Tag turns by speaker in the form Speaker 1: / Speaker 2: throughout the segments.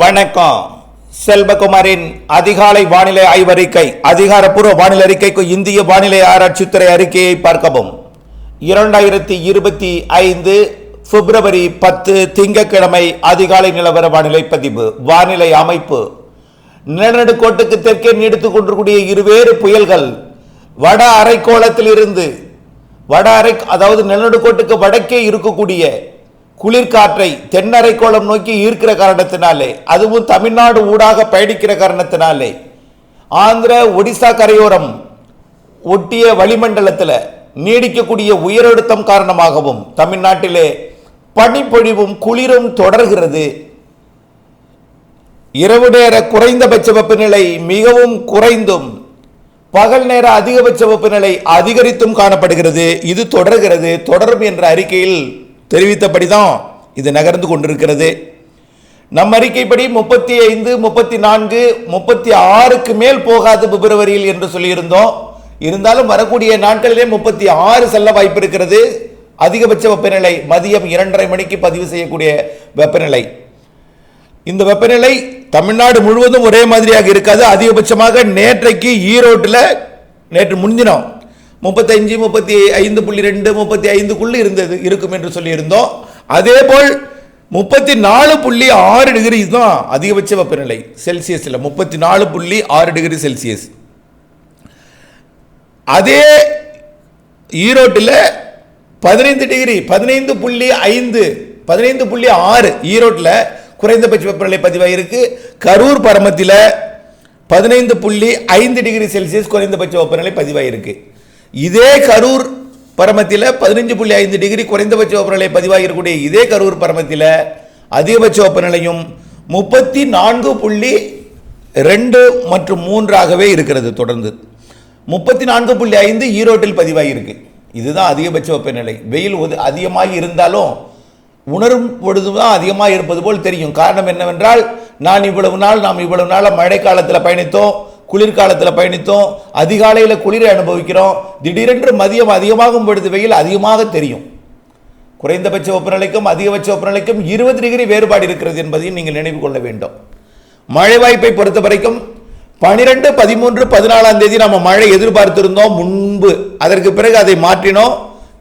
Speaker 1: வணக்கம். செல்வகுமாரின் அதிகாலை வானிலை ஆய்வறிக்கை அதிகாரப்பூர்வ வானிலை அறிக்கைக்கு இந்திய வானிலை ஆராய்ச்சித்துறை அறிக்கையை பார்க்கவும். இரண்டாயிரத்தி இருபத்தி ஐந்து பிப்ரவரி பத்து திங்கக்கிழமை அதிகாலை நிலவர வானிலை பதிவு வானிலை அமைப்பு. நிலநடுக்கோட்டுக்கு தெற்கே நீடித்துக் கொண்டிருக்கூடிய இருவேறு புயல்கள் வட அரைக்கோளத்தில் இருந்து வட அரை அதாவது நிலநடுக்கோட்டுக்கு வடக்கே இருக்கக்கூடிய குளிர்காற்றை தென்னரைக்கோளம் நோக்கி ஈர்க்கிற காரணத்தினாலே அதுவும் தமிழ்நாடு ஊடாக பயணிக்கிற காரணத்தினாலே ஆந்திர ஒடிசா கரையோரம் ஒட்டிய வளிமண்டலத்தில் நீடிக்கக்கூடிய உயரழுத்தம் காரணமாகவும் தமிழ்நாட்டிலே பனிப்பொழிவும் குளிரும் தொடர்கிறது. இரவு நேர குறைந்தபட்ச வெப்பநிலை மிகவும் குறைந்தும் பகல் நேர அதிகபட்ச வெப்பநிலை அதிகரித்தும் காணப்படுகிறது. இது தொடர்கிறது. தொடரும் என்ற அறிக்கையில் தெரிவித்தபடிதான் இது நகர்ந்து கொண்டிருக்கிறது. நம் அறிக்கைப்படி முப்பத்தி ஐந்து முப்பத்தி நான்கு முப்பத்தி ஆறுக்கு மேல் போகாது பிப்ரவரியில் என்று சொல்லியிருந்தோம். இருந்தாலும் வரக்கூடிய நாட்களிலே முப்பத்தி ஆறு செல்ல வாய்ப்பு இருக்கிறது. அதிகபட்ச வெப்பநிலை மதியம் இரண்டரை மணிக்கு பதிவு செய்யக்கூடிய வெப்பநிலை. இந்த வெப்பநிலை தமிழ்நாடு முழுவதும் ஒரே மாதிரியாக இருக்காது. அதிகபட்சமாக நேற்றைக்கு ஈரோட்டில் நேற்று முன்தினம் முப்பத்தஞ்சு முப்பத்தி ஐந்து புள்ளி ரெண்டு முப்பத்தி ஐந்துக்குள்ளே இருந்தது இருக்கும் என்று சொல்லியிருந்தோம். அதே போல் முப்பத்தி நாலு புள்ளி ஆறு டிகிரி தான் அதிகபட்ச வெப்பநிலை செல்சியஸில் முப்பத்தி நாலு புள்ளி ஆறு டிகிரி செல்சியஸ் அதே ஈரோட்டில் பதினைந்து டிகிரி பதினைந்து புள்ளி ஐந்து பதினைந்து புள்ளி ஆறு ஈரோட்டில் குறைந்தபட்ச வெப்பநிலை பதிவாயிருக்கு. கரூர் பரமத்தில் பதினைந்து புள்ளி ஐந்து டிகிரி செல்சியஸ் குறைந்தபட்ச வெப்பநிலை பதிவாயிருக்கு. இதே கரூர் பரமத்தில் பதினஞ்சு புள்ளி ஐந்து டிகிரி குறைந்தபட்ச வெப்பநிலை பதிவாகிருக்கக்கூடிய இதே கரூர் பரமத்தில் அதிகபட்ச வெப்பநிலையும் முப்பத்தி நான்கு புள்ளி ரெண்டு மற்றும் மூன்றாகவே இருக்கிறது தொடர்ந்து. முப்பத்தி நான்கு புள்ளி ஐந்து ஈரோட்டில் பதிவாகியிருக்கு. இதுதான் அதிகபட்ச வெப்பநிலை வெயில் அதிகமாக இருந்தாலும் உணரும் பொழுதுதான் அதிகமாக இருப்பது போல் தெரியும். காரணம் என்னவென்றால் நான் இவ்வளவு நாள் நாம் இவ்வளவு நாள் மழை காலத்தில் பயணித்தோம். குளிர்காலத்தில் பயணித்தோம். அதிகாலையில் குளிரை அனுபவிக்கிறோம். திடீரென்று மதியம் அதிகமாகும் பொழுது வெயில் அதிகமாக தெரியும். குறைந்தபட்ச வெப்பநிலைக்கும் அதிகபட்ச வெப்பநிலைக்கும் இருபது டிகிரி வேறுபாடு இருக்கிறது என்பதையும் நீங்கள் நினைவு கொள்ள வேண்டும். மழை வாய்ப்பை பொறுத்த வரைக்கும் பனிரெண்டு பதிமூன்று பதினாலாம் தேதி நம்ம மழை எதிர்பார்த்திருந்தோம் முன்பு. அதற்கு பிறகு அதை மாற்றினோம்.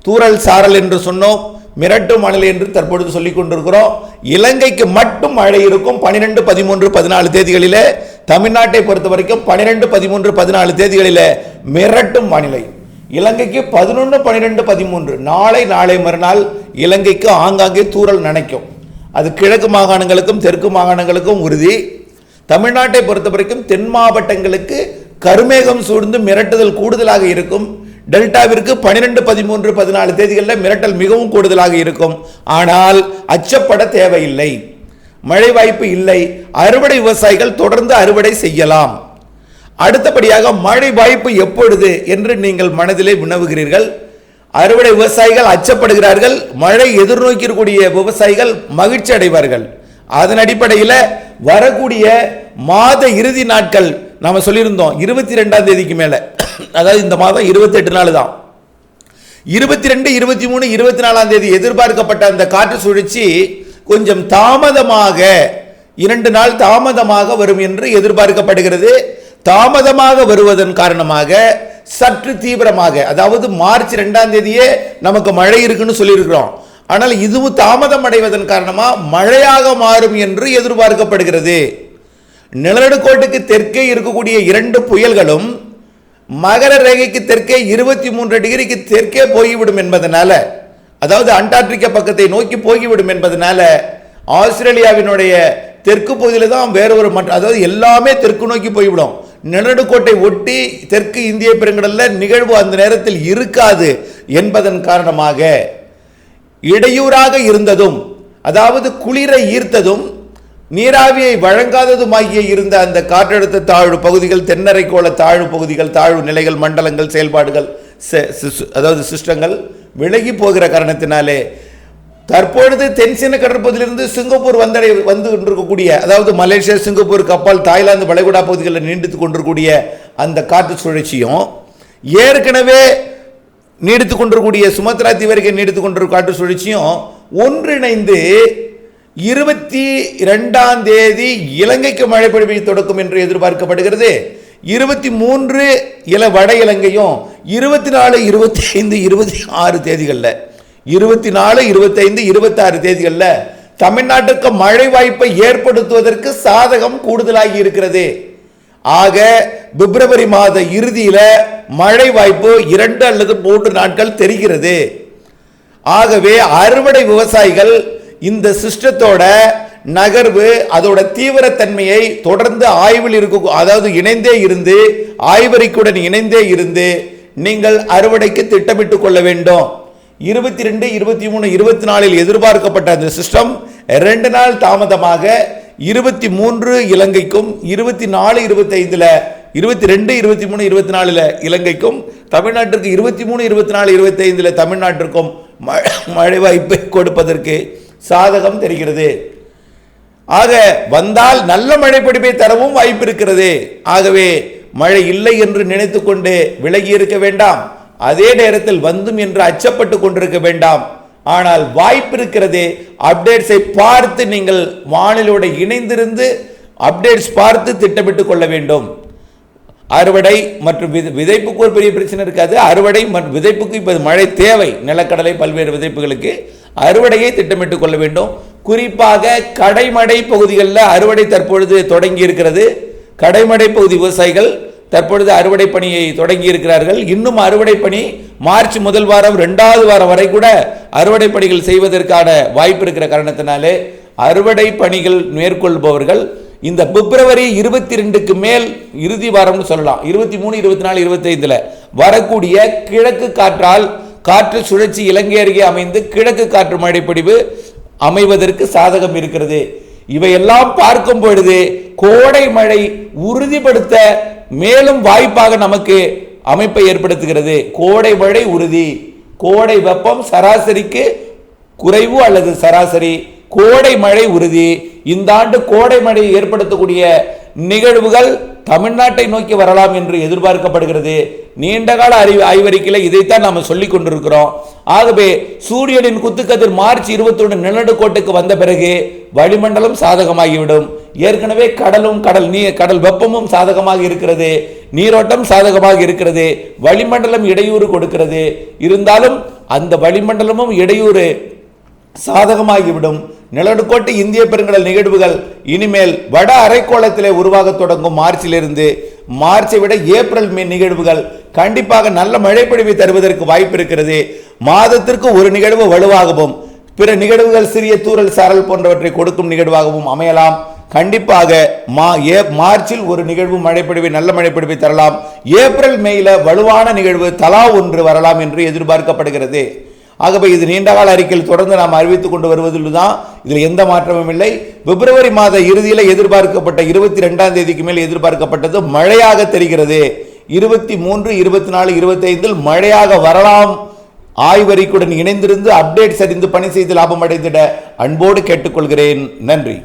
Speaker 1: தூறல் சாரல் என்று சொன்னோம். மிரட்டு மழை என்று தற்பொழுது சொல்லிக் கொண்டிருக்கிறோம். இலங்கைக்கு மட்டும் மழை இருக்கும் பனிரெண்டு பதிமூன்று பதினாலு தேதிகளிலே. தமிழ்நாட்டை பொறுத்த வரைக்கும் பனிரெண்டு பதிமூன்று பதினாலு தேதிகளிலே மிரட்டும் வானிலை இலங்கைக்கு பதினொன்று பன்னிரெண்டு பதிமூன்று. நாளை நாளை மறுநாள் இலங்கைக்கு ஆங்காங்கே தூறல் நினைக்கும். அது கிழக்கு மாகாணங்களுக்கும் தெற்கு மாகாணங்களுக்கும் உறுதி. தமிழ்நாட்டை பொறுத்த வரைக்கும் தென் மாவட்டங்களுக்கு கருமேகம் சூழ்ந்து மிரட்டுதல் கூடுதலாக இருக்கும். டெல்டாவிற்கு பன்னிரெண்டு பதிமூன்று பதினாலு தேதிகளில் மிரட்டல் மிகவும் கூடுதலாக இருக்கும். ஆனால் அச்சப்பட தேவையில்லை. மழை வாய்ப்பு இல்லை. அறுவடை விவசாயிகள் தொடர்ந்து அறுவடை செய்யலாம். அடுத்தபடியாக மழை வாய்ப்பு எப்பொழுது என்று நீங்கள் மனதிலே வினவுகிறீர்கள்? அறுவடை விவசாயிகள் அச்சப்படுகிறார்கள். மழை எதிர்நோக்கக்கூடிய விவசாயிகள் மகிழ்ச்சி அடைவார்கள் அதன் அடிப்படையில் வரக்கூடிய மாத இறுதி நாட்கள் நாம் சொல்லியிருந்தோம் இருபத்தி ரெண்டாம் தேதிக்கு மேலே. அதாவது இந்த மாதம் இருபத்தி எட்டு நாள் தான். இருபத்தி ரெண்டு இருபத்தி மூணு இருபத்தி நாலாம் தேதி எதிர்பார்க்கப்பட்ட அந்த காற்று சுழற்சி கொஞ்சம் தாமதமாக இரண்டு நாள் தாமதமாக வரும் என்று எதிர்பார்க்கப்படுகிறது. தாமதமாக வருவதன் காரணமாக சற்று தீவிரமாக அதாவது மார்ச் ரெண்டாம் தேதியே நமக்கு மழை இருக்குன்னு சொல்லியிருக்கிறோம். ஆனால் இதுவும் தாமதம் அடைவதன் காரணமாக மழையாக மாறும் என்று எதிர்பார்க்கப்படுகிறது. நிலநடுக்கோட்டுக்கு தெற்கே இருக்கக்கூடிய இரண்டு புயல்களும் மகர ரேகைக்கு தெற்கே இருபத்தி மூன்று டிகிரிக்கு தெற்கே போய்விடும் என்பதனால அதாவது அண்டார்டிகா பக்கத்தை நோக்கி போய்விடும் என்பதனால ஆஸ்திரேலியாவினுடைய தெற்கு பகுதியில் தான் வேற ஒரு மற்ற அதாவது எல்லாமே தெற்கு நோக்கி போய்விடும். நிலநடுக்கோட்டை ஒட்டி தெற்கு இந்திய பெருங்கடலில் நிகழ்வு அந்த நேரத்தில் இருக்காது என்பதன் காரணமாக இடையூறாக இருந்ததும் அதாவது குளிரை ஈர்த்ததும் நீராவியை வழங்காததுமாகிய இருந்த அந்த காற்றழுத்த தாழ்வு பகுதிகள் தென்னரைக்கோள தாழ்வு பகுதிகள் தாழ்வு நிலைகள் மண்டலங்கள் செயல்பாடுகள் செ- அதாவது சிஸ்டங்கள் விலகி போகிற காரணத்தினாலே தற்பொழுது தென்சீன கடற்பகுதியிலிருந்து சிங்கப்பூர் வந்தடை வந்து கொண்டிருக்கக்கூடிய அதாவது மலேசியா சிங்கப்பூர் கப்பால் தாய்லாந்து வளைகுடா பகுதிகளில் நீடித்து கொண்டிருக்கக்கூடிய அந்த காற்று சுழற்சியும் ஏற்கனவே நீடித்து கொண்டிருக்கக்கூடிய சுமத்ரா தீவிரிக்கை நீடித்து கொண்டிருக்க காற்று சுழற்சியும் ஒன்றிணைந்து இருபத்தி இரண்டாம் தேதி இலங்கைக்கு மழை பொழிவை தொடக்கும் என்று எதிர்பார்க்கப்படுகிறது. இருபத்தி மூன்று இல வட இலங்கையும் இருபத்தி நாலு இருபத்தி ஐந்து இருபத்தி ஆறு தேதிகளில் இருபத்தி நாலு இருபத்தைந்து இருபத்தாறு தேதிகளில் தமிழ்நாட்டுக்கு மழை வாய்ப்பை ஏற்படுத்துவதற்கு சாதகம் கூடுதலாகி இருக்கிறது. ஆக பிப்ரவரி மாத இறுதியில் மழை வாய்ப்பு இரண்டு அல்லது மூன்று நாட்கள் தெரிகிறது. ஆகவே அறுவடை விவசாயிகள் இந்த சிஸ்டத்தோட நகர்வு அதோட தீவிரத்தன்மையை தொடர்ந்து ஆய்வில் இருக்க அதாவது இணைந்தே இருந்து ஆய்வறிக்கையுடன் இணைந்தே இருந்து நீங்கள் அறுவடைக்கு திட்டமிட்டு கொள்ள வேண்டும். இருபத்தி ரெண்டு இருபத்தி மூணு இருபத்தி நாலில் எதிர்பார்க்கப்பட்ட அந்த சிஸ்டம் ரெண்டு நாள் தாமதமாக இருபத்தி மூன்று இலங்கைக்கும் இருபத்தி நாலு இருபத்தைந்தில் இருபத்தி ரெண்டு இருபத்தி மூணு இருபத்தி நாலில் இலங்கைக்கும் தமிழ்நாட்டிற்கு இருபத்தி மூணு இருபத்தி நாலு இருபத்தைந்தில் தமிழ்நாட்டிற்கும் மழை மழை வாய்ப்பை கொடுப்பதற்கு சாதகம் தெரிகிறது. ஆக வந்தால் நல்ல மழை பிடிப்பை தரவும் வாய்ப்பு இருக்கிறது. ஆகவே மழை இல்லை என்று நினைத்துக்கொண்டு விலகி இருக்க வேண்டாம். அதே நேரத்தில் வந்தும் என்று அச்சப்பட்டு கொண்டிருக்க வேண்டாம். ஆனால் வாய்ப்பு இருக்கிறது. அப்டேட்ஸை பார்த்து நீங்கள் வானிலோட இணைந்திருந்து அப்டேட்ஸ் பார்த்து திட்டமிட்டுக் கொள்ள வேண்டும். அறுவடை மற்றும் வித- விதைப்புக்கு ஒரு பெரிய பிரச்சனை இருக்காது. அறுவடை மற்றும் விதைப்புக்கு இப்போ மழை தேவை. நிலக்கடலை பல்வேறு விதைப்புகளுக்கு. அறுவடையை திட்டமிட்டுக் கொள்ள வேண்டும். குறிப்பாக கடைமடை பகுதிகளில் அறுவடை தற்பொழுது தொடங்கி இருக்கிறது. கடைமடை பகுதி விவசாயிகள் தற்பொழுது அறுவடை பணியை தொடங்கி இருக்கிறார்கள். இன்னும் அறுவடை பணி மார்ச் முதல் வாரம் ரெண்டாவது வாரம் வரை கூட அறுவடை பணிகள் செய்வதற்கான வாய்ப்பு இருக்கிற காரணத்தினாலே அறுவடை பணிகள் மேற்கொள்பவர்கள் இந்த பிப்ரவரி இருபத்தி ரெண்டுக்கு மேல் இறுதி வாரம்னு சொல்லலாம். இருபத்தி மூணு இருபத்தி நாலு இருபத்தி ஐந்துல வரக்கூடிய கிழக்கு காற்றால் காற்று சுழற்சி இலங்கை அருகே அமைந்து கிழக்கு காற்று மழைப்பொழிவு அமைவதற்கு சாதகம் இருக்கிறது. இவையெல்லாம் பார்க்கும் பொழுது கோடை மழை உறுதிப்படுத்த மேலும் வாய்ப்பாக நமக்கு அமைப்பை ஏற்படுத்துகிறது. கோடை மழை உறுதி. கோடை வெப்பம் சராசரிக்கு குறைவு அல்லது சராசரி. கோடை மழை உறுதி. இந்த ஆண்டு கோடை மழை ஏற்படுத்தக்கூடிய நிகழ்வுகள் தமிழ்நாட்டை நோக்கி வரலாம் என்று எதிர்பார்க்கப்படுகிறது. நீண்டகால அறிவு ஆய்வறிக்கையில் இதைத்தான் நாம் சொல்லிக் கொண்டிருக்கிறோம். ஆகவே சூரியனின் குத்துக்கதிர் மார்ச் இருபத்தொன்று நிலநடுக்கோட்டுக்கு வந்த பிறகு வளிமண்டலம் சாதகமாகிவிடும். ஏற்கனவே கடலும் கடல் நீ கடல் வெப்பமும் சாதகமாக இருக்கிறது. நீரோட்டம் சாதகமாக இருக்கிறது. வளிமண்டலம் இடையூறு கொடுக்கிறது. இருந்தாலும் அந்த வளிமண்டலமும் இடையூறு சாதகமாகிவிடும். நிலநடுக்கோட்டு இந்திய பெருங்கடல் நிகழ்வுகள் இனிமேல் வட அரைக்கோளத்திலே உருவாக தொடங்கும் மார்ச்சிலிருந்து மார்ச்சை விட ஏப்ரல் மே நிகழ்வுகள் கண்டிப்பாக நல்ல மழைப்பொழிவை தருவதற்கு வாய்ப்பு இருக்கிறது. மாதத்திற்கு ஒரு நிகழ்வு வலுவாகவும் பிற நிகழ்வுகள் சிறிய தூறல் சாரல் போன்றவற்றை கொடுக்கும் நிகழ்வாகவும் அமையலாம். கண்டிப்பாக மா ஏ மார்ச்சில் ஒரு நிகழ்வு மழைப்பொழிவை நல்ல மழைப்பொழிவை தரலாம். ஏப்ரல் மேயில வலுவான நிகழ்வு தலா ஒன்று வரலாம் என்று எதிர்பார்க்கப்படுகிறது. ஆகவே இது நீண்டகால அறிக்கையில் தொடர்ந்து நாம் அறிவித்துக் கொண்டு வருவதில் தான் இதில் எந்த மாற்றமும் இல்லை. பிப்ரவரி மாத இறுதியில் எதிர்பார்க்கப்பட்ட இருபத்தி ரெண்டாம் தேதிக்கு மேல் எதிர்பார்க்கப்பட்டது மழையாக தெரிகிறது. இருபத்தி மூன்று இருபத்தி நாலு இருபத்தைந்தில் மழையாக வரலாம். ஆய்வறிக்கையுடன் இணைந்திருந்து அப்டேட் அறிந்து பணி செய்து லாபம் அடைந்திட அன்போடு கேட்டுக்கொள்கிறேன். நன்றி.